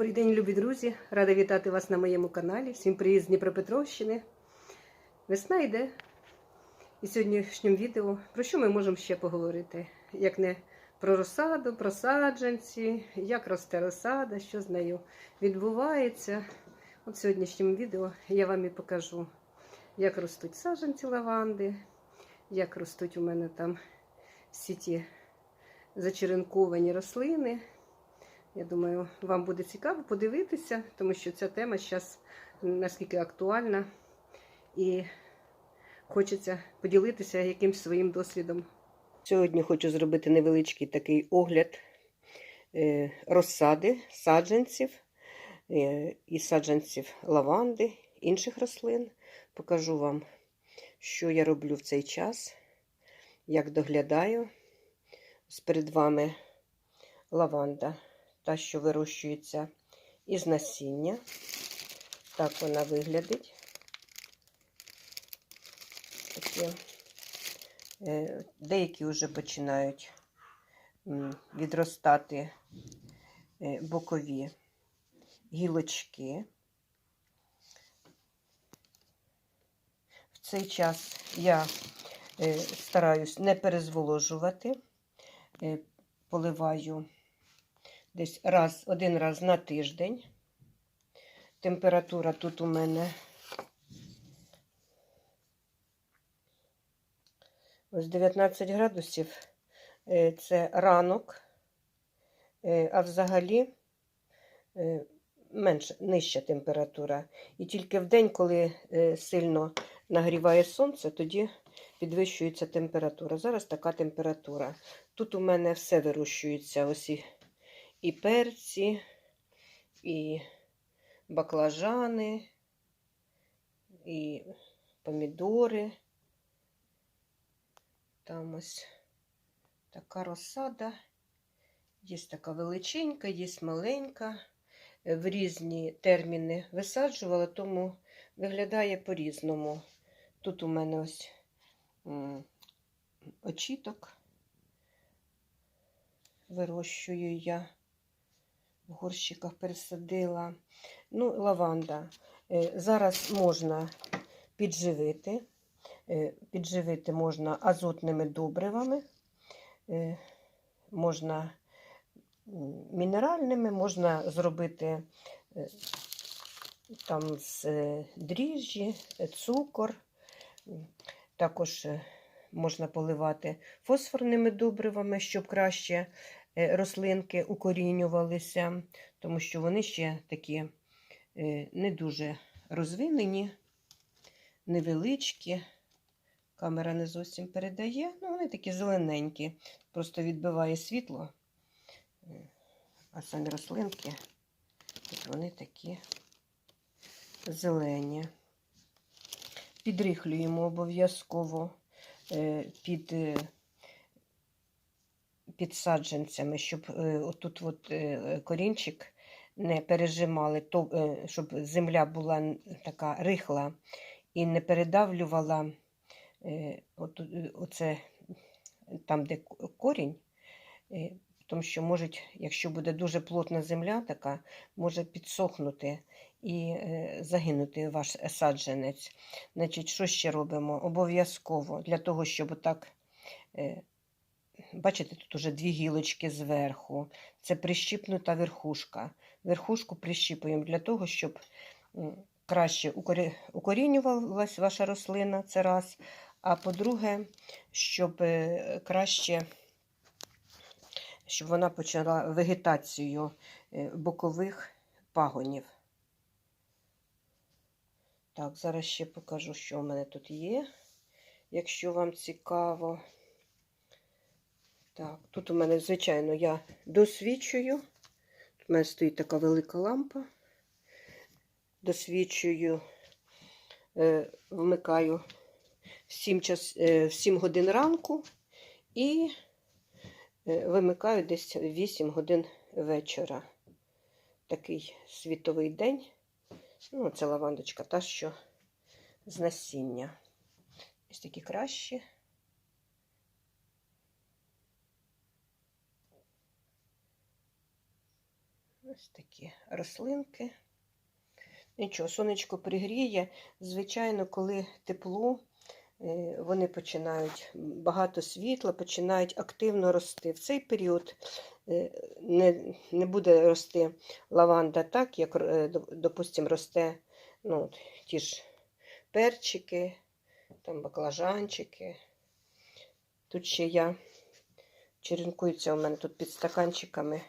Добрий день, любі друзі! Рада вітати вас на моєму каналі. Всім привіт з Дніпропетровщини. Весна йде. І в сьогоднішньому відео про що ми можемо ще поговорити? Як не про розсаду, про саджанці, як росте розсада, що з нею відбувається. От в сьогоднішньому відео я вам і покажу, як ростуть саджанці лаванди, як ростуть у мене там всі ті зачеренковані рослини. Я думаю, вам буде цікаво подивитися, тому що ця тема зараз наскільки актуальна і хочеться поділитися якимсь своїм досвідом. Сьогодні хочу зробити невеличкий такий огляд е, розсади саджанців е, і саджанців лаванди, інших рослин. Покажу вам, що я роблю в цей час, як доглядаю. Перед вами лаванда та, що вирощується із насіння. Так вона виглядить. Такі. Е, Деякі вже починають відростати е, бокові гілочки. В цей час я е, стараюсь не перезволожувати, поливаю десь раз, один раз на тиждень. Температура тут у мене ось 19 градусів. Е, це ранок, е, а взагалі е, менше, нижча температура. І тільки в день, коли сильно нагріває сонце, тоді підвищується температура. Зараз така температура. Тут у мене все вирощується. ось і і перці, і баклажани, і помідори. Там ось така розсада. Є така величенька, є маленька. В різні терміни висаджувала, тому виглядає по-різному. Тут у мене ось очіток вирощую я в горщиках пересадила. Ну, лаванда. Е, зараз можна підживити. Е, підживити можна азотними добривами, е, можна мінеральними, можна зробити там з дріжджі, цукор. Також можна поливати фосфорними добривами, щоб краще рослинки укорінювалися, тому що вони ще такі е, не дуже розвинені, невеличкі. Камера не зовсім передає, ну вони такі зелененькі, просто відбиває світло, е, а самі рослинки, от вони такі зелені. Підрихлюємо обов'язково під підсадженцями, щоб е, отут от е, корінчик не пережимали, то, е, щоб земля була така рихла і не передавлювала от, оце, там, де корінь. Тому що можуть, якщо буде дуже плотна земля, така, може підсохнути і загинути ваш саджанець. Значить, Що ще робимо? Обов'язково для того, щоб так Бачите, тут уже дві гілочки зверху. Це прищіпнута верхушка. Верхушку прищіпуємо для того, щоб краще укорінювалася ваша рослина, це раз. А по-друге, щоб е, краще, щоб вона почала вегетацію е, бокових пагонів. Так, зараз ще покажу, що у мене тут є, якщо вам цікаво. Так, тут у мене, звичайно, я досвідчую. Тут у мене стоїть така велика лампа. Досвідчую, е, вмикаю в 7, час, е, в 7 годин ранку і е, вимикаю десь 8 годин вечора. Такий світовий день. Ну, це лавандочка, та що з насіння. Ось такі кращі. Ось такі рослинки. Нічого, сонечко пригріє. Звичайно, коли тепло, е, вони починають багато світла, починають активно рости. В цей період е, не, не буде рости лаванда так, як, е, доп- допустим, росте ну, ті ж перчики, там баклажанчики. Тут ще я черенкується у мене тут під стаканчиками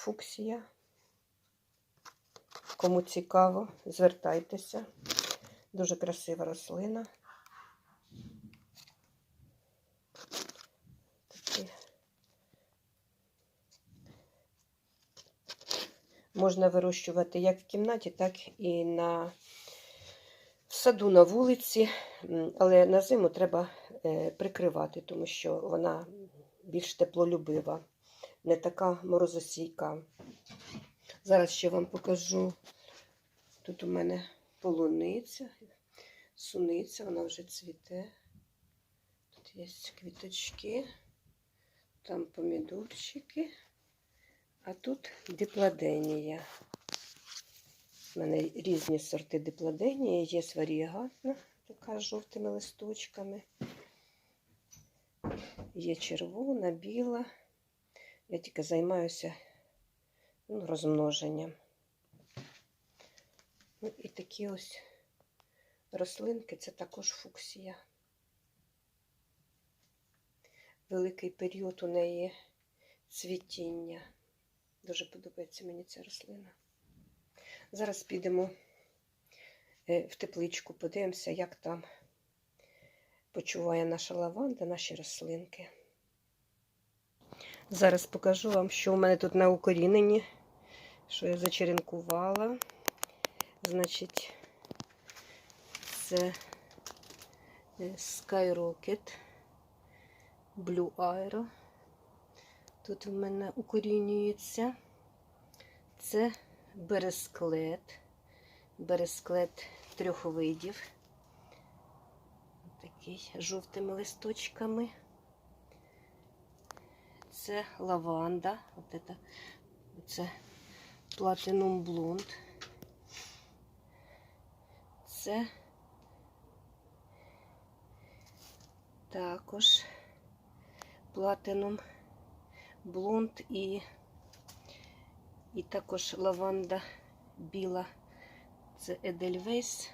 фуксія. Кому цікаво, звертайтеся. Дуже красива рослина. Можна вирощувати як в кімнаті, так і на в саду на вулиці, але на зиму треба е, прикривати, тому що вона більш теплолюбива, не така морозосійка. Зараз ще вам покажу. Тут у мене полуниця, суниця, вона вже цвіте. Тут є квіточки, там помідорчики, а тут дипладенія. У мене різні сорти дипладенії, є варієгатна, така з жовтими листочками. Є червона, біла. Я тільки займаюся ну, розмноженням. Ну, і такі ось рослинки це також фуксія. Великий період у неї цвітіння. Дуже подобається мені ця рослина. Зараз підемо е, в тепличку, подивимося, як там почуває наша лаванда, наші рослинки. Зараз покажу вам, що у мене тут на укоріненні, що я зачеренкувала. Значить, це е, Skyrocket Blue Aero. Тут в мене укорінюється. Це бересклет. Бересклет трьох видів. Такий жовтими листочками. Це лаванда. От це, це Platinum Blonde. Це також Platinum Blonde і, і також лаванда біла. Це Edelweiss,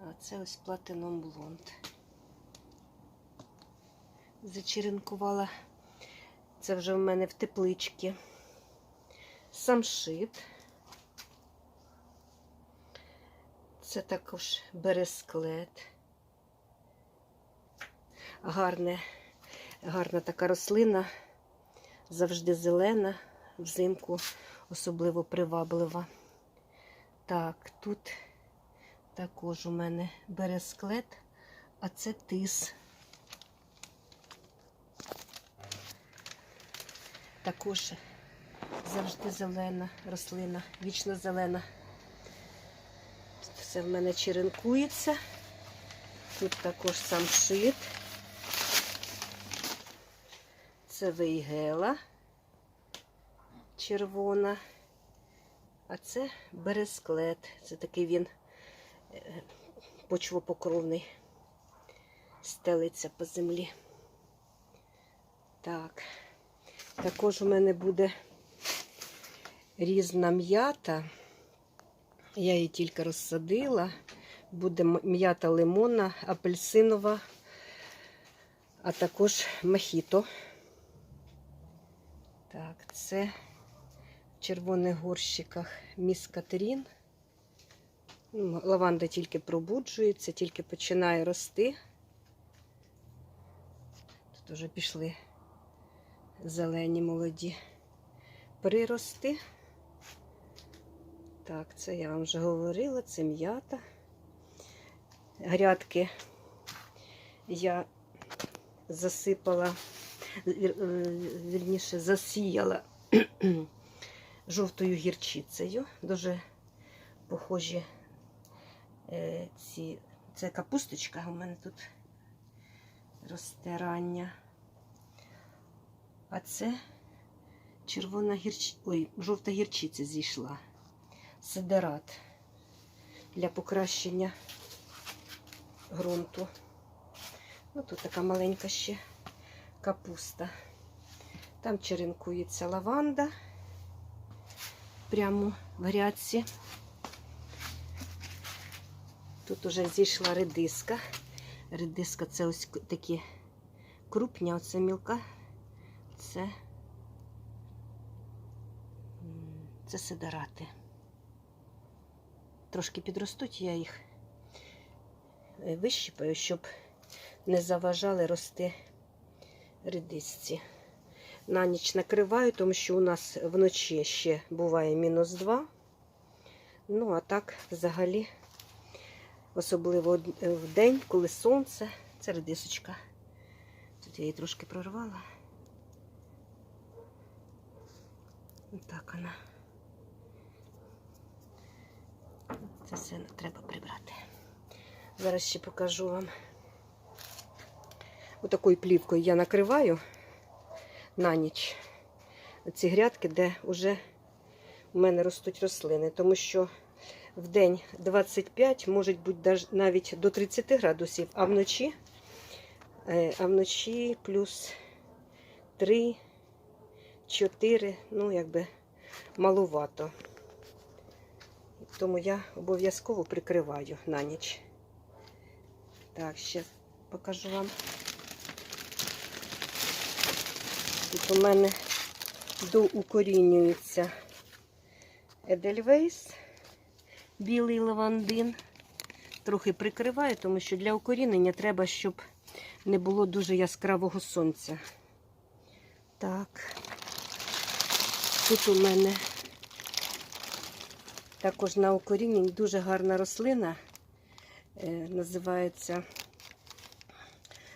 а це ось Platinum Blonde. Зачеренкувала це вже в мене в тепличці. Самшит. Це також бересклет. Гарне, гарна така рослина, завжди зелена, взимку особливо приваблива. Так, тут також у мене бересклет, а це тис. Також завжди зелена рослина, вічно зелена. Тут все в мене черенкується. Тут також самшит. Це вейгела червона. А це бересклет. Це такий він е, почвопокровний. Стелиться по землі. Так. Також у мене буде різна м'ята. Я її тільки розсадила. Буде м'ята лимонна, апельсинова, а також мохіто. Так, це в червоних горщиках міс Катерін. Ну, Лаванда тільки пробуджується, тільки починає рости. Тут вже пішли зелені молоді прирости. Так, це я вам вже говорила, це м'ята. Грядки я засипала, е, вірніше, засіяла жовтою гірчицею. Дуже похожі е, ці. Це капусточка у мене тут росте рання. А це червона гірч... Ой, жовта гірчиця зійшла. Сидерат для покращення ґрунту. Ну, тут така маленька ще капуста. Там черенкується лаванда прямо в грядці. Тут уже зійшла редиска. Редиска це ось такі крупні, оце мілка. Це, це сидорати. Трошки підростуть, я їх е, вищипаю, щоб не заважали рости редисці. На ніч накриваю, тому що у нас вночі ще буває мінус 2. Ну, а так взагалі, особливо в день, коли сонце, це редисочка. Тут я її трошки прорвала. Так вона. Це все треба прибрати. Зараз ще покажу вам. Отакою плівкою я накриваю на ніч ці грядки, де вже у мене ростуть рослини, тому що в день 25, може бути навіть до 30 градусів, а вночі, е, а вночі плюс 3, 4, ну якби малувато. Тому я обов'язково прикриваю на ніч. Так, ще покажу вам. Тут у мене доукорінюється Едельвейс, білий лавандин. Трохи прикриваю, тому що для укорінення треба, щоб не було дуже яскравого сонця. Так, тут у мене також на укоріненні дуже гарна рослина, е, називається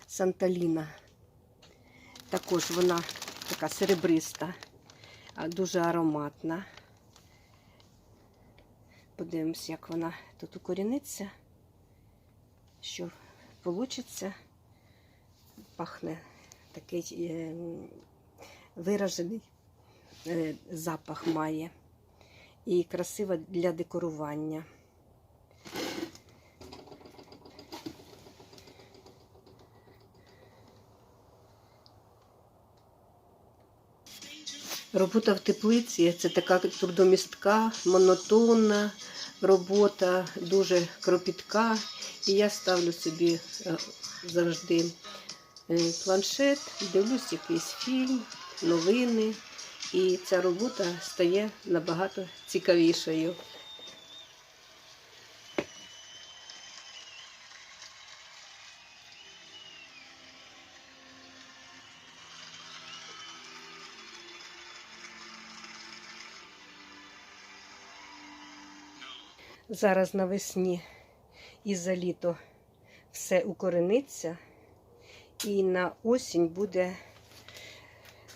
Санталіна. Також вона така серебриста, дуже ароматна. Подивимось, як вона тут укоріниться, що вийде. Пахне такий е, виражений запах має і красива для декорування. Робота в теплиці це така трудомістка, монотонна робота, дуже кропітка. І я ставлю собі е, завжди е, планшет, дивлюсь якийсь фільм, новини. І ця робота стає набагато цікавішою. Зараз навесні і за літо все укорениться, і на осінь буде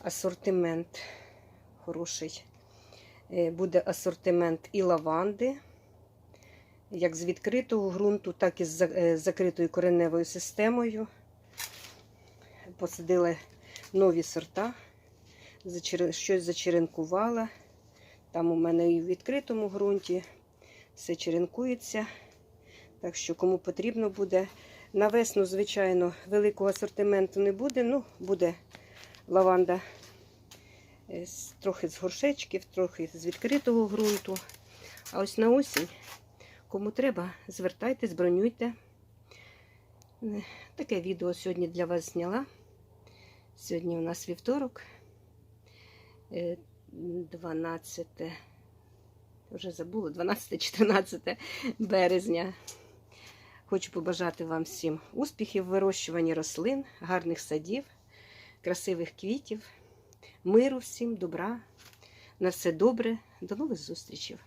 асортимент хороший. Е, Буде асортимент і лаванди, як з відкритого ґрунту, так і з е, закритою кореневою системою. Посадили нові сорта, щось зачеренкувала. Там у мене і в відкритому ґрунті все черенкується. Так що, кому потрібно буде. На весну, звичайно, великого асортименту не буде. Ну, буде лаванда трохи з горшечків, трохи з відкритого ґрунту. А ось на осінь, кому треба, звертайтесь, бронюйте. Е, Таке відео сьогодні для вас зняла. Сьогодні у нас вівторок, е, 12, вже забула, 12-14 березня. Хочу побажати вам всім успіхів в вирощуванні рослин, гарних садів, красивих квітів, миру всім, добра. На все добре. До нових зустрічей!